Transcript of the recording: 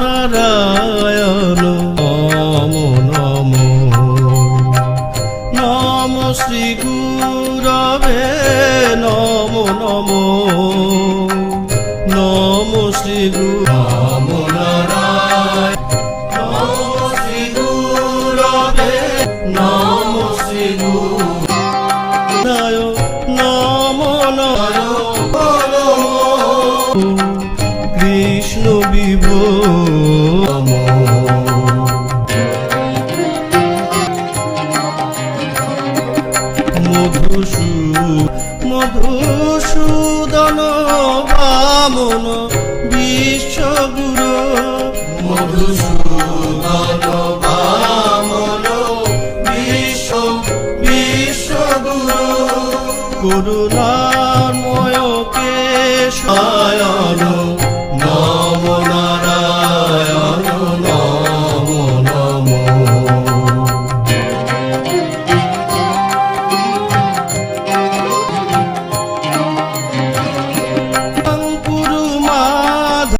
নারায়ণ, নম নম। নম শ্রী গুরবে, নম নম। নম শ্রী গুরু নম, নারায়ণ। নম শ্রী নম শ্রী গুরু নম নয় ভাবিব মধুসূ মধুসূদন বামন বিশ্বগুরু। মধুসূদন বামন বিশ্ব বিশ্বগুরু। করুণাময় কেশায়ন